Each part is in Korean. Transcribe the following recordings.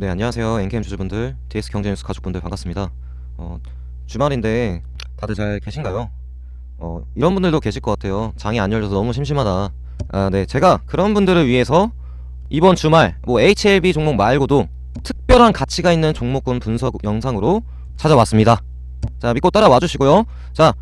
네 안녕하세요. 엔캠 주주분들 DS 경제뉴스 가족분들 반갑습니다. 어, 주말인데 다들 잘 계신가요? 어, 이런 분들도 계실 것 같아요. 장이 안 열려서 너무 심심하다. 아, 네 제가 그런 분들을 위해서 이번 주말 뭐 HLB 종목 말고도 특별한 가치가 있는 종목군 분석 영상으로 찾아왔습니다. 자 믿고 따라와 주시고요. 자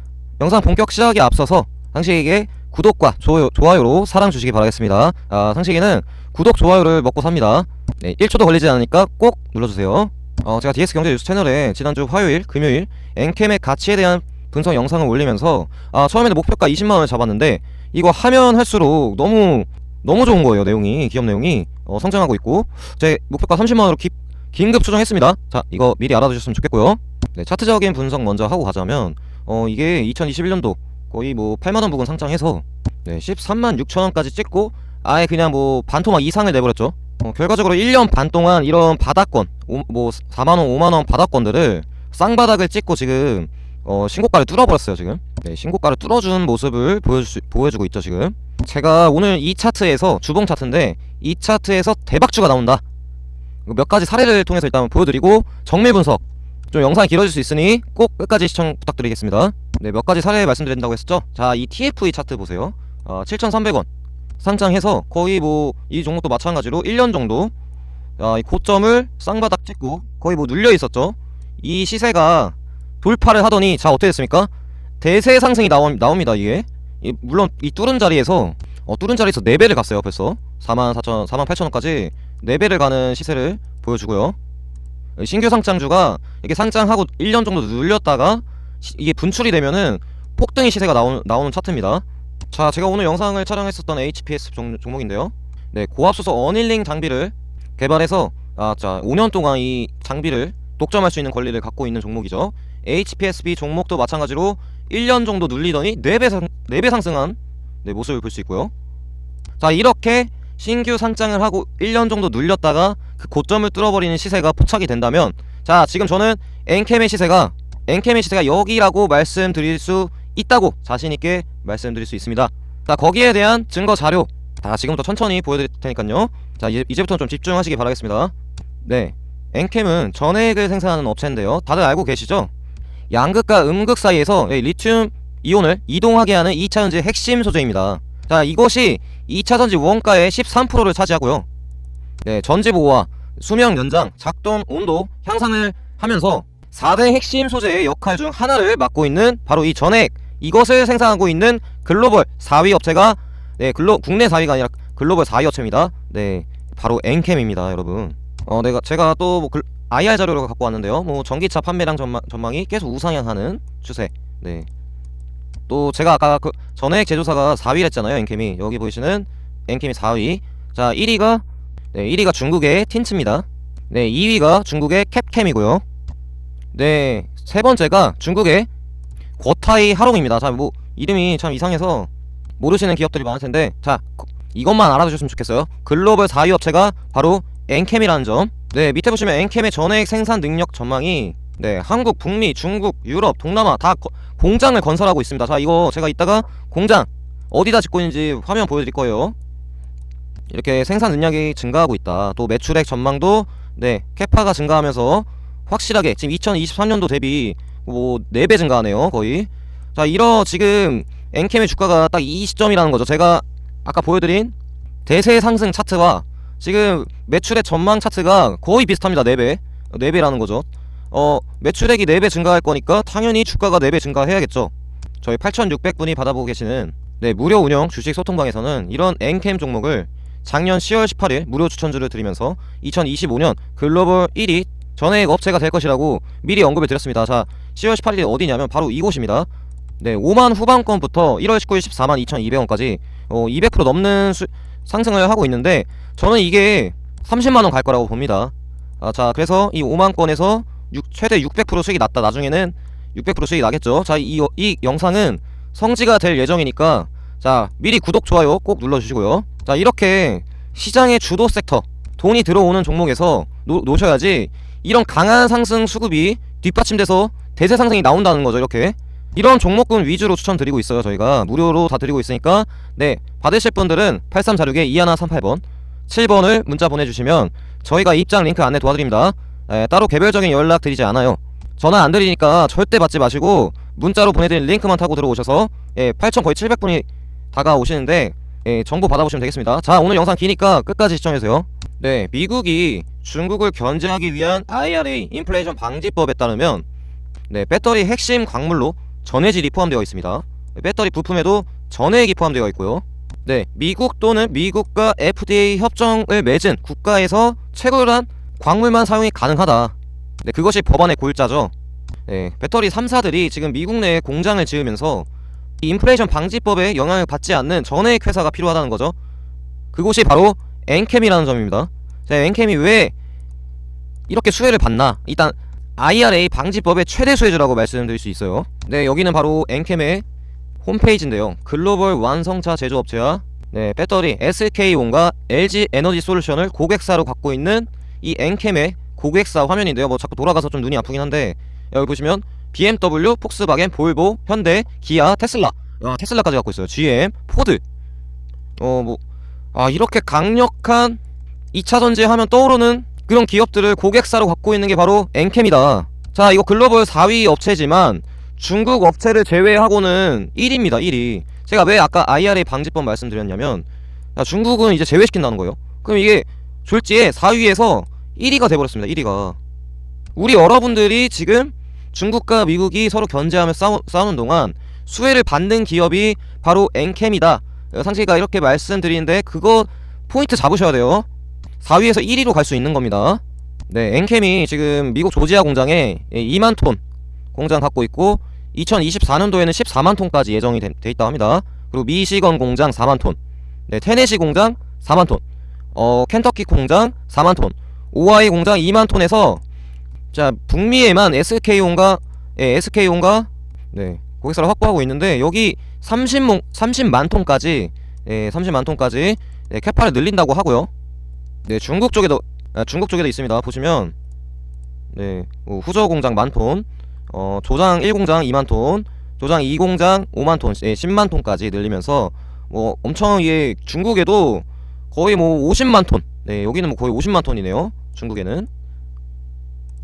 영상 본격 시작에 앞서서 상식에게 구독과 좋아요, 좋아요로 사랑 주시기 바라겠습니다. 아, 상식이는 구독, 좋아요를 먹고 삽니다 네, 1초도 걸리지 않으니까 꼭 눌러주세요. 어, 제가 DS 경제 뉴스 채널에 지난주 화요일, 금요일 엔캠의 가치에 대한 분석 영상을 올리면서 아, 처음에는 목표가 20만 원을 잡았는데 이거 하면 할수록 너무 너무 좋은 거예요. 내용이 기업 내용이 어, 성장하고 있고 제 목표가 30만 원으로 기, 긴급 조정했습니다. 자, 이거 미리 알아두셨으면 좋겠고요. 네, 차트적인 분석 먼저 하고 가자면 어, 이게 2021년도 거의 뭐 8만 원 부근 상장해서 네, 13만 6천 원까지 찍고 아예 그냥 뭐 반토막 이상을 내버렸죠. 어, 결과적으로 1년 반 동안 이런 바닥권, 오, 뭐 4만원, 5만원 바닥권들을 쌍바닥을 찍고 지금 어, 신고가를 뚫어버렸어요 지금. 네, 신고가를 뚫어준 모습을 보여주, 보여주고 있죠 지금. 제가 오늘 이 차트에서 주봉 차트인데 이 차트에서 대박주가 나온다. 몇 가지 사례를 통해서 일단 보여드리고 정밀 분석 좀 영상이 길어질 수 있으니 꼭 끝까지 시청 부탁드리겠습니다. 네몇 가지 사례 말씀드린다고 했었죠? 자 이 TFE 차트 보세요. 어, 7,300원 상장해서 거의 뭐 이 종목도 마찬가지로 1년 정도 아, 이 고점을 쌍바닥 찍고 거의 뭐 눌려 있었죠. 이 시세가 돌파를 하더니 자 어떻게 됐습니까? 대세 상승이 나오, 나옵니다 이게. 이, 물론 이 뚫은 자리에서 어, 뚫은 자리에서 4배를 갔어요 벌써 4만 4천 4만 8천 원까지 4배를 가는 시세를 보여주고요. 신규 상장주가 이게 상장하고 1년 정도 눌렸다가 시, 이게 분출이 되면은 폭등의 시세가 나오는 나오는 차트입니다. 자, 제가 오늘 영상을 촬영했었던 HPS 종, 종목인데요. 네, 고압수소 어닐링 장비를 개발해서 아, 자, 5년 동안 이 장비를 독점할 수 있는 권리를 갖고 있는 종목이죠. HPSB 종목도 마찬가지로 1년 정도 눌리더니 4배, 상, 4배 상승한 네, 모습을 볼 수 있고요. 자, 이렇게 신규 상장을 하고 1년 정도 눌렸다가 그 고점을 뚫어버리는 시세가 포착이 된다면 자, 지금 저는 엔캠의 시세가 엔캠의 시세가 여기라고 말씀드릴 수 있다고 자신있게 말씀드릴 수 있습니다. 자, 거기에 대한 증거 자료 다 지금부터 천천히 보여드릴 테니까요. 자, 이제, 이제부터 좀 집중하시기 바라겠습니다. 네. 엔캠은 전해액을 생산하는 업체인데요. 다들 알고 계시죠? 양극과 음극 사이에서 예, 리튬 이온을 이동하게 하는 2차 전지 핵심 소재입니다. 자, 이것이 2차 전지 원가의 13%를 차지하고요. 네, 전지 보호와 수명 연장, 작동 온도 향상을 하면서 4대 핵심 소재의 역할 중 하나를 맡고 있는 바로 이 전액 이것을 생산하고 있는 글로벌 4위 업체가 네 글로 국내 4위가 아니라 글로벌 4위 업체입니다. 네 바로 엔캠입니다, 여러분. 어 내가 제가 또뭐 글, IR 자료를 갖고 왔는데요. 뭐 전기차 판매량 전망, 전망이 계속 우상향하는 추세. 네. 또 제가 아까 그 전액 제조사가 4위랬잖아요, 엔캠이. 여기 보이시는 엔캠이 4위. 자 1위가 네 1위가 중국의 틴츠입니다. 네 2위가 중국의 캡캠이고요. 네, 세 번째가 중국의 고타이 하롱입니다. 자, 뭐 이름이 참 이상해서 모르시는 기업들이 많을 텐데, 자, 이것만 알아두셨으면 좋겠어요. 글로벌 4위 업체가 바로 엔캠이라는 점. 네, 밑에 보시면 엔캠의 전액 생산 능력 전망이 네, 한국, 북미, 중국, 유럽, 동남아 다 거- 공장을 건설하고 있습니다. 자, 이거 제가 이따가 공장 어디다 짓고 있는지 화면 보여드릴 거예요. 이렇게 생산 능력이 증가하고 있다. 또 매출액 전망도 네, 캐파가 증가하면서 확실하게 지금 2023년도 대비 뭐 4배 증가하네요 거의. 자 이러 지금 엔캠의 주가가 딱 이 시점이라는 거죠. 제가 아까 보여드린 대세 상승 차트와 지금 매출의 전망 차트가 거의 비슷합니다 4배. 4배라는 거죠. 어 매출액이 4배 증가할 거니까 당연히 주가가 4배 증가해야겠죠. 저희 8600분이 받아보고 계시는 네 무료 운영 주식 소통방에서는 이런 엔캠 종목을 작년 10월 18일 무료 추천주를 드리면서 2025년 글로벌 1위 전액 업체가 될 것이라고 미리 언급을 드렸습니다. 자, 10월 18일이 어디냐면 바로 이곳입니다. 네, 5만 후반권부터 1월 19일 14만 2,200원까지 어, 200% 넘는 수, 상승을 하고 있는데 저는 이게 30만 원 갈 거라고 봅니다. 아, 자, 그래서 이 5만 건에서 6, 최대 600% 수익이 났다. 나중에는 600% 수익이 나겠죠. 자, 이, 이 영상은 성지가 될 예정이니까 자, 미리 구독, 좋아요 꼭 눌러 주시고요. 자, 이렇게 시장의 주도 섹터, 돈이 들어오는 종목에서 놓, 놓으셔야지 이런 강한 상승 수급이 뒷받침돼서 대세 상승이 나온다는 거죠 이렇게 이런 종목군 위주로 추천드리고 있어요 저희가 무료로 다 드리고 있으니까 네 받으실 분들은 8346에 2138번 7번을 문자 보내주시면 저희가 입장 링크 안내 도와드립니다. 에, 따로 개별적인 연락 드리지 않아요. 전화 안 드리니까 절대 받지 마시고 문자로 보내드린 링크만 타고 들어오셔서 예, 8천 거의 700분이 다가오시는데 예, 정보 받아보시면 되겠습니다. 자 오늘 영상 기니까 끝까지 시청해주세요. 네, 미국이 중국을 견제하기 위한 IRA 인플레이션 방지법에 따르면 네, 배터리 핵심 광물로 전해질이 포함되어 있습니다. 배터리 부품에도 전해액이 포함되어 있고요. 네, 미국 또는 미국과 FDA 협정을 맺은 국가에서 채굴한 광물만 사용이 가능하다. 네, 그것이 법안의 골자죠. 네, 배터리 3사들이 지금 미국 내에 공장을 지으면서 이 인플레이션 방지법에 영향을 받지 않는 전해액 회사가 필요하다는 거죠. 그곳이 바로 엔캠이라는 점입니다. 자, 엔캠이 왜 이렇게 수혜를 받나? 일단 IRA 방지법의 최대 수혜주라고 말씀드릴 수 있어요. 네, 여기는 바로 엔캠의 홈페이지인데요. 글로벌 완성차 제조업체와 네, 배터리 SK온과 LG 에너지 솔루션을 고객사로 갖고 있는 이 엔캠의 고객사 화면인데요. 뭐 자꾸 돌아가서 좀 눈이 아프긴 한데 여기 보시면 BMW, 폭스바겐, 볼보, 현대, 기아, 테슬라. 아, 테슬라까지 갖고 있어요. GM, 포드. 어, 뭐 아, 이렇게 강력한 2차 전지 하면 떠오르는 그런 기업들을 고객사로 갖고 있는 게 바로 엔캠이다. 자, 이거 글로벌 4위 업체지만 중국 업체를 제외하고는 1위입니다. 1위. 제가 왜 아까 IRA 방지법 말씀드렸냐면 야, 중국은 이제 제외시킨다는 거예요. 그럼 이게 졸지에 4위에서 1위가 돼버렸습니다. 1위가. 우리 여러분들이 지금 중국과 미국이 서로 견제하며 싸우, 싸우는 동안 수혜를 받는 기업이 바로 엔캠이다. 어, 상식이가 이렇게 말씀드리는데 그거 포인트 잡으셔야 돼요. 4위에서 1위로 갈 수 있는 겁니다. 네, 엔캠이 지금 미국 조지아 공장에 2만 톤 공장 갖고 있고 2024년도에는 14만 톤까지 예정이 돼, 돼 있다 합니다. 그리고 미시건 공장 4만 톤, 네, 테네시 공장 4만 톤, 어, 켄터키 공장 4만 톤, 오하이 공장 2만 톤에서 자 북미에만 SK온과 예, SK온과 네 고객사를 확보하고 있는데 여기 30만 30만 톤까지 예, 30만 톤까지 네, 캐파를 늘린다고 하고요. 네 중국 쪽에도 아, 중국 쪽에도 있습니다. 보시면 네 어, 후저 공장 만 톤, 어, 조장 1 공장 2만 톤, 조장 2 공장 5만 톤, 예, 10만 톤까지 늘리면서 뭐 엄청 예 중국에도 거의 뭐 50만 톤, 네 여기는 뭐 거의 50만 톤이네요. 중국에는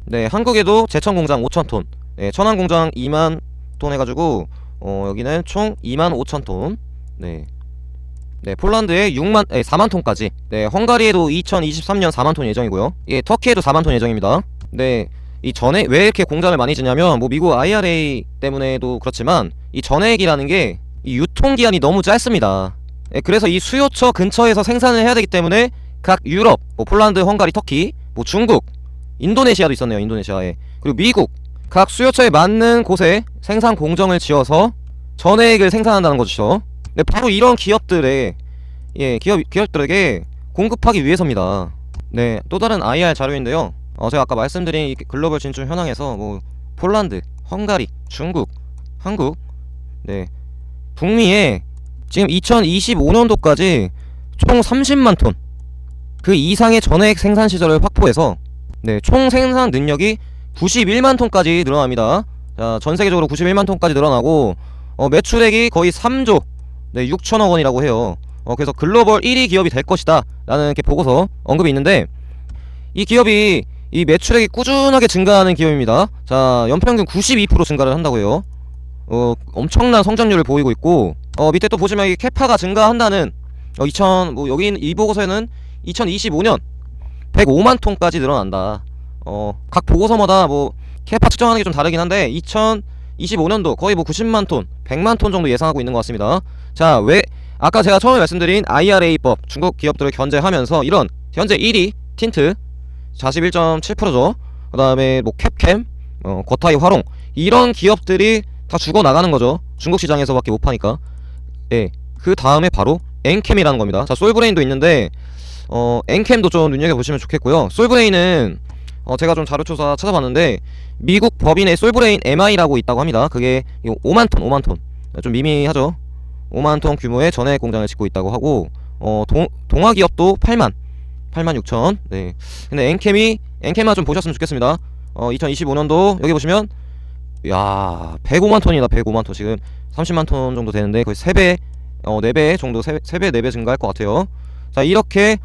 네 한국에도 제천 공장 5천 톤, 네, 천안 공장 2만 톤 해가지고 어, 여기는 총 2만 5천 톤, 네. 네, 폴란드에 6만, 네, 4만 톤까지. 네, 헝가리에도 2023년 4만 톤 예정이고요. 예, 터키에도 4만 톤 예정입니다. 네, 이 전에 왜 이렇게 공장을 많이 짓냐면 뭐 미국 IRA 때문에도 그렇지만 이 전액이라는 게 이 유통 기한이 너무 짧습니다. 예, 그래서 이 수요처 근처에서 생산을 해야 되기 때문에 각 유럽, 뭐 폴란드, 헝가리, 터키, 뭐 중국, 인도네시아도 있었네요. 인도네시아에 그리고 미국 각 수요처에 맞는 곳에 생산 공정을 지어서 전액을 생산한다는 거죠. 네, 바로 이런 기업들의 예 기업 기업들에게 공급하기 위해서입니다. 네, 또 다른 IR 자료인데요. 어, 제가 아까 말씀드린 이 글로벌 진출 현황에서 뭐 폴란드, 헝가리, 중국, 한국, 네 북미에 지금 2025년도까지 총 30만 톤 그 이상의 전액 생산 시설을 확보해서 네, 총 생산 능력이 91만 톤까지 늘어납니다. 자, 전 세계적으로 91만 톤까지 늘어나고 어, 매출액이 거의 3조 네, 6천억 원이라고 해요. 어, 그래서 글로벌 1위 기업이 될 것이다. 라는 이렇게 보고서 언급이 있는데 이 기업이 이 매출액이 꾸준하게 증가하는 기업입니다. 자, 연평균 92% 증가를 한다고 해요. 어, 엄청난 성장률을 보이고 있고 어, 밑에 또 보시면 이 캐파가 증가한다는 어, 2000, 뭐 여기 이 보고서에는 2025년 105만 톤까지 늘어난다. 어, 각 보고서마다 뭐 캐파 측정하는 게 좀 다르긴 한데 2025년도 거의 뭐 90만 톤, 100만 톤 정도 예상하고 있는 것 같습니다. 자, 왜 아까 제가 처음에 말씀드린 IRA법 중국 기업들을 견제하면서 이런 현재 1위 틴트 41.7%죠. 그다음에 뭐 캡캠, 어, 거타이 화롱 이런 기업들이 다 죽어 나가는 거죠. 중국 시장에서밖에 못 파니까. 예. 그 다음에 바로 엔캠이라는 겁니다. 자, 솔브레인도 있는데 어, 엔캠도 좀 눈여겨 보시면 좋겠고요. 솔브레인은 어, 제가 좀 자료 조사 찾아봤는데 미국 법인의 솔브레인 MI라고 있다고 합니다. 그게 이 5만 톤, 5만 톤. 좀 미미하죠. 5만 톤 규모의 전액 공장을 짓고 있다고 하고 어, 동, 동아 기업도 8만 8만 6천. 네. 근데 엔캠이 엔캠만 좀 보셨으면 좋겠습니다. 어, 2025년도 여기 보시면 야, 105만 톤이다. 105만 톤. 지금 30만 톤 정도 되는데 거의 3배 어, 4배 정도 3, 3배 4배 증가할 것 같아요. 자, 이렇게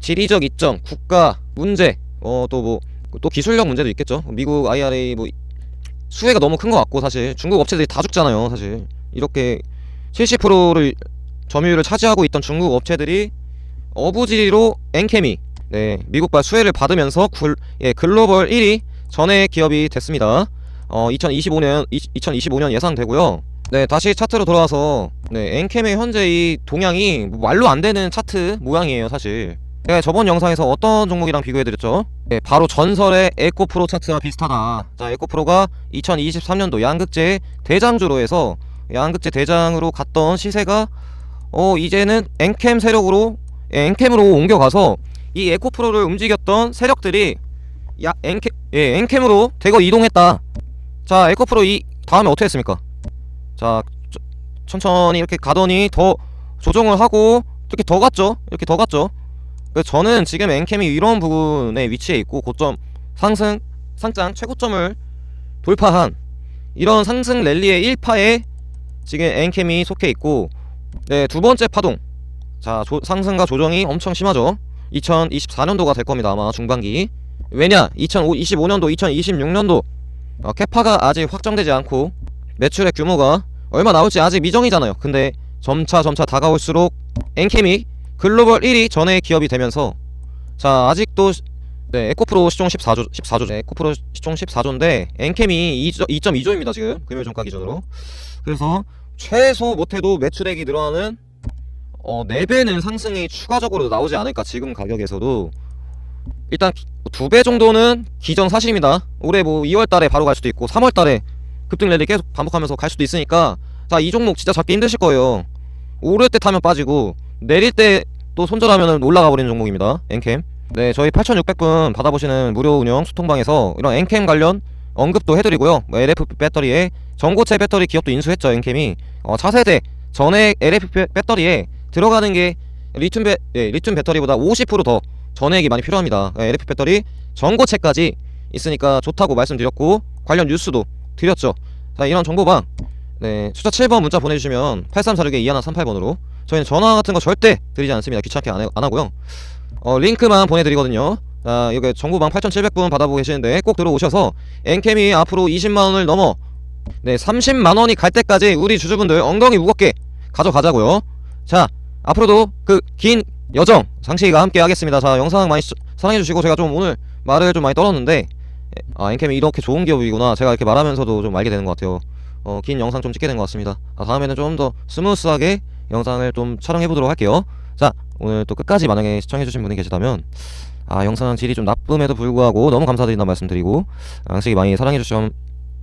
지리적 이점, 국가 문제, 어 또 뭐 또 기술력 문제도 있겠죠. 미국 IRA 뭐 수혜가 너무 큰 것 같고 사실 중국 업체들이 다 죽잖아요. 사실 이렇게 70%를 점유율을 차지하고 있던 중국 업체들이 어부지리로 엔케미 네 미국발 수혜를 받으면서 굴, 예, 글로벌 1위 전해 기업이 됐습니다. 어 2025년 2025년 예상되고요. 네 다시 차트로 돌아와서 네 엔캠의 현재 이 동향이 뭐 말로 안 되는 차트 모양이에요 사실. 제가 저번 영상에서 어떤 종목이랑 비교해드렸죠? 네, 바로 전설의 에코프로 차트와 비슷하다. 자, 에코프로가 2023년도 양극재 대장주로 해서 양극재 대장으로 갔던 시세가 어 이제는 엔캠 세력으로 예, 엔캠으로 옮겨가서 이 에코프로를 움직였던 세력들이 야 엔캠 예 엔캠으로 대거 이동했다. 자 에코프로 이 다음에 어떻게 했습니까? 자 저- 천천히 이렇게 가더니 더 조정을 하고 이렇게 더 갔죠. 이렇게 더 갔죠. 그래서 저는 지금 엔캠이 이런 부분에 위치해 있고 고점 상승 상장 최고점을 돌파한 이런 상승 랠리의 1파에 지금 엔캠이 속해 있고 네 두 번째 파동. 자 조- 상승과 조정이 엄청 심하죠. 2024년도가 될 겁니다 아마 중반기. 왜냐 2025년도 2026년도 어, 캐파가 아직 확정되지 않고 매출의 규모가 얼마 나올지 아직 미정이잖아요. 근데 점차 점차 다가올수록 엔캠이 글로벌 1위 전의 기업이 되면서 자 아직도 시- 네 에코프로 시총 14조 14조 네, 에코프로 시총 14조인데 엔캠이 2.2조 입니다 지금. 금요일종가 기준으로. 그래서 최소 못해도 매출액이 늘어나는 어 4배는 상승이 추가적으로 나오지 않을까 지금 가격에서도. 일단 두 배 정도는 기정사실입니다. 올해 뭐 2월달에 바로 갈 수도 있고 3월달에 급등 랠리 계속 반복하면서 갈 수도 있으니까 자 이 종목 진짜 잡기 힘드실 거예요. 오를 때 타면 빠지고 내릴 때 또 손절하면 올라가 버리는 종목입니다. 엔캠. 네 저희 8600분 받아보시는 무료 운영 소통방에서 이런 엔캠 관련 언급도 해드리고요. 뭐 LFP 배터리에 전고체 배터리 기업도 인수했죠 엔캠이. 어, 차세대 전액 LFP 배터리에 들어가는 게 리튬, 배, 예, 리튬 배터리보다 50%더 전액이 많이 필요합니다. 예, LFP 배터리 전고체까지 있으니까 좋다고 말씀드렸고 관련 뉴스도 드렸죠. 자 이런 정보방. 네 숫자 7번 문자 보내주시면 8346에 2138번으로 저희는 전화 같은 거 절대 드리지 않습니다. 귀찮게 안, 해- 안 하고요. 어 링크만 보내드리거든요. 자 여기 정보방 8700분 받아보고 계시는데 꼭 들어오셔서 엔캠이 앞으로 20만원을 넘어 네 30만원이 갈 때까지 우리 주주분들 엉덩이 무겁게 가져가자고요. 자 앞으로도 그 긴 여정 장시가 함께 하겠습니다. 자 영상 많이 시- 사랑해주시고 제가 좀 오늘 말을 좀 많이 떨었는데 아 엔캠이 이렇게 좋은 기업이구나. 제가 이렇게 말하면서도 좀 알게 되는 것 같아요. 어, 긴 영상 좀 찍게 된 것 같습니다. 아, 다음에는 좀 더 스무스하게 영상을 좀 촬영해 보도록 할게요. 자 오늘 또 끝까지 만약에 시청해 주신 분이 계시다면 아 영상 질이 좀 나쁨에도 불구하고 너무 감사드린다 말씀드리고 양식이 많이 사랑해 주시면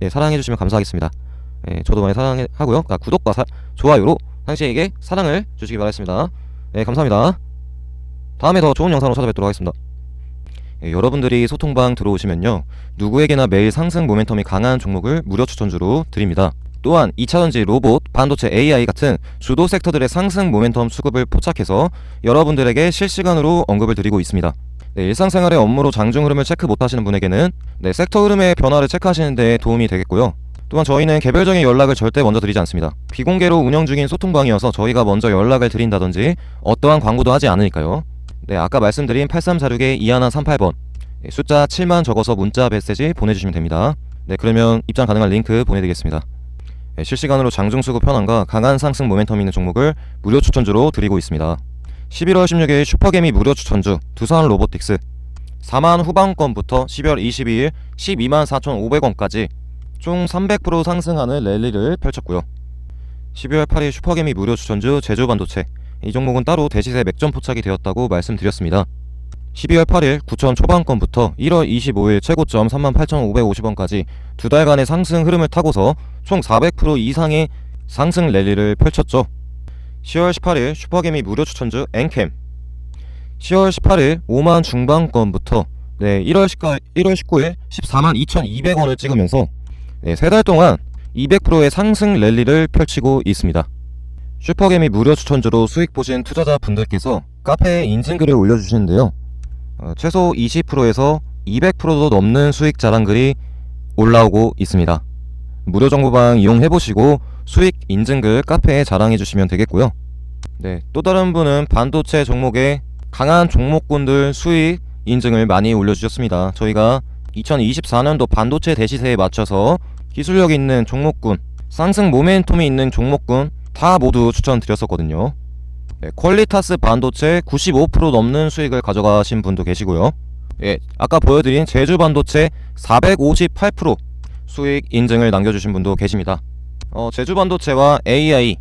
예, 사랑해 주시면 감사하겠습니다. 예, 저도 많이 사랑하고요. 아, 구독과 사, 좋아요로 상식에게 사랑을 주시기 바라겠습니다. 예, 감사합니다. 다음에 더 좋은 영상으로 찾아뵙도록 하겠습니다. 예, 여러분들이 소통방 들어오시면요. 누구에게나 매일 상승 모멘텀이 강한 종목을 무료 추천주로 드립니다 또한 2차전지 로봇, 반도체 AI 같은 주도 섹터들의 상승 모멘텀 수급을 포착해서 여러분들에게 실시간으로 언급을 드리고 있습니다. 네, 일상생활의 업무로 장중 흐름을 체크 못하시는 분에게는 네, 섹터 흐름의 변화를 체크하시는 데 도움이 되겠고요. 또한 저희는 개별적인 연락을 절대 먼저 드리지 않습니다. 비공개로 운영 중인 소통방이어서 저희가 먼저 연락을 드린다든지 어떠한 광고도 하지 않으니까요. 네, 아까 말씀드린 8346의 2138번 네, 숫자 7만 적어서 문자 메시지 보내주시면 됩니다. 네, 그러면 입장 가능한 링크 보내드리겠습니다. 네, 실시간으로 장중 수급 현황과 강한 상승 모멘텀 있는 종목을 무료 추천주로 드리고 있습니다. 11월 16일 슈퍼개미 무료 추천주 두산 로보틱스 4만 후반권부터 12월 22일 12만 4,500원까지 총 300% 상승하는 랠리를 펼쳤고요. 12월 8일 슈퍼개미 무료 추천주 제주반도체 이 종목은 따로 대시세 맥점 포착이 되었다고 말씀드렸습니다. 12월 8일 9천 초반권부터 1월 25일 최고점 38,550원까지 두 달간의 상승 흐름을 타고서 총 400% 이상의 상승 랠리를 펼쳤죠. 10월 18일 슈퍼개미 무료 추천주 엔캠 10월 18일 5만 중반권부터 네, 1월 19일, 1월 19일 14만 2,200원을 찍으면서 네, 세달 동안 200%의 상승 랠리를 펼치고 있습니다. 슈퍼개미 무료 추천주로 수익 보신 투자자분들께서 카페에 인증글을 올려주시는데요. 어, 최소 20%에서 200%도 넘는 수익 자랑글이 올라오고 있습니다. 무료 정보방 이용해보시고 수익 인증글 카페에 자랑해주시면 되겠고요. 네, 또 다른 분은 반도체 종목에 강한 종목군들 수익 인증을 많이 올려주셨습니다. 저희가 2024년도 반도체 대시세에 맞춰서 기술력 있는 종목군, 상승 모멘텀이 있는 종목군 다 모두 추천드렸었거든요. 네, 퀄리타스 반도체 95% 넘는 수익을 가져가신 분도 계시고요. 예, 아까 보여드린 제주 반도체 458% 수익 인증을 남겨주신 분도 계십니다. 어, 제주 반도체와 AI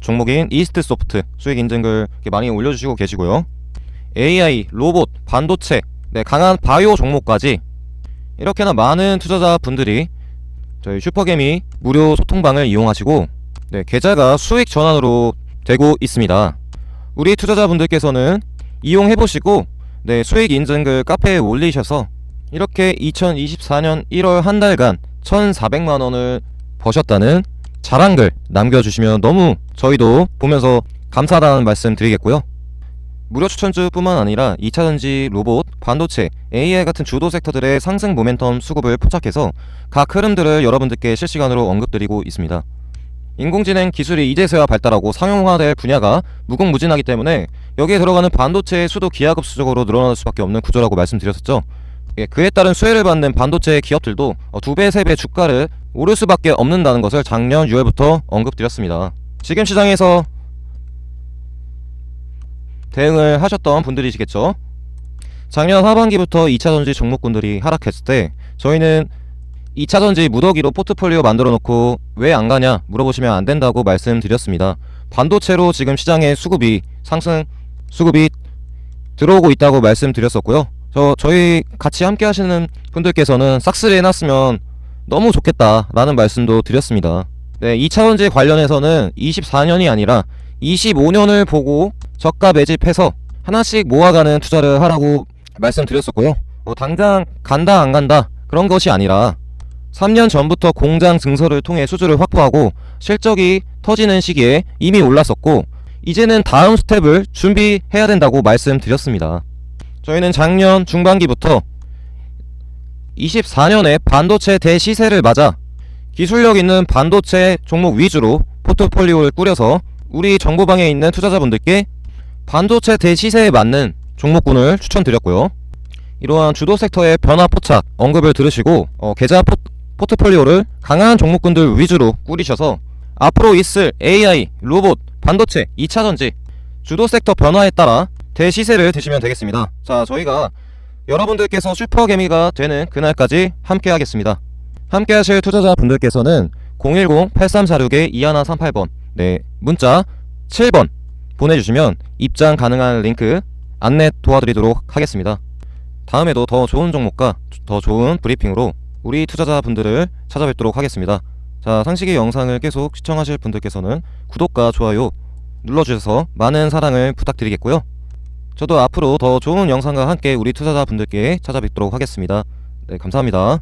종목인 이스트 소프트 수익 이렇게 많이 올려주시고 계시고요. AI, 로봇, 반도체, 네, 강한 바이오 종목까지 이렇게나 많은 투자자분들이 저희 슈퍼개미 무료 소통방을 이용하시고 네, 계좌가 수익 전환으로 되고 있습니다. 우리 투자자분들께서는 이용해보시고 네, 수익 인증글 카페에 올리셔서 이렇게 2024년 1월 한 달간 1,400만 원을 버셨다는 자랑글 남겨주시면 너무 저희도 보면서 감사하다는 말씀 드리겠고요. 무료 추천주뿐만 아니라 2차전지, 로봇, 반도체, AI 같은 주도 섹터들의 상승 모멘텀 수급을 포착해서 각 흐름들을 여러분들께 실시간으로 언급드리고 있습니다. 인공지능 기술이 이제서야 발달하고 상용화될 분야가 무궁무진하기 때문에 여기에 들어가는 반도체의 수도 기하급수적으로 늘어날 수밖에 없는 구조라고 말씀드렸었죠. 예, 그에 따른 수혜를 받는 반도체 기업들도 어, 두 배, 세 배 주가를 오를 수밖에 없는다는 것을 작년 6월부터 언급드렸습니다. 지금 시장에서 대응을 하셨던 분들이시겠죠. 작년 하반기부터 2차 전지 종목군들이 하락했을 때 저희는 2차전지 무더기로 포트폴리오 만들어 놓고 왜 안 가냐 물어보시면 안 된다고 말씀드렸습니다. 반도체로 지금 시장에 수급이 상승 수급이 들어오고 있다고 말씀드렸었고요. 저 저희 같이 함께 하시는 분들께서는 싹쓸이 해놨으면 너무 좋겠다라는 말씀도 드렸습니다. 네, 2차전지 관련해서는 24년이 아니라 25년을 보고 저가 매집해서 하나씩 모아가는 투자를 하라고 말씀드렸었고요. 뭐 당장 간다 안 간다 그런 것이 아니라 3년 전부터 공장 증서를 통해 수주를 확보하고 실적이 터지는 시기에 이미 올랐었고 이제는 다음 스텝을 준비해야 된다고 말씀드렸습니다. 저희는 작년 중반기부터 24년에 반도체 대시세를 맞아 기술력 있는 반도체 종목 위주로 포트폴리오를 꾸려서 우리 정보방에 있는 투자자분들께 반도체 대시세에 맞는 종목군을 추천드렸고요. 이러한 주도 섹터의 변화 포착 언급을 들으시고 어, 계좌 포, 포트폴리오를 강한 종목군들 위주로 꾸리셔서 앞으로 있을 AI, 로봇, 반도체, 2차전지 주도 섹터 변화에 따라 대시세를 드시면 되겠습니다. 자, 저희가 여러분들께서 슈퍼개미가 되는 그날까지 함께 하겠습니다. 함께 하실 투자자분들께서는 010-8346-2138번 네, 문자 7번 보내주시면 입장 가능한 링크 안내 도와드리도록 하겠습니다. 다음에도 더 좋은 종목과 더 좋은 브리핑으로 우리 투자자분들을 찾아뵙도록 하겠습니다. 자, 상식의 영상을 계속 시청하실 분들께서는 구독과 좋아요 눌러주셔서 많은 사랑을 부탁드리겠고요. 저도 앞으로 더 좋은 영상과 함께 우리 투자자분들께 찾아뵙도록 하겠습니다. 네, 감사합니다.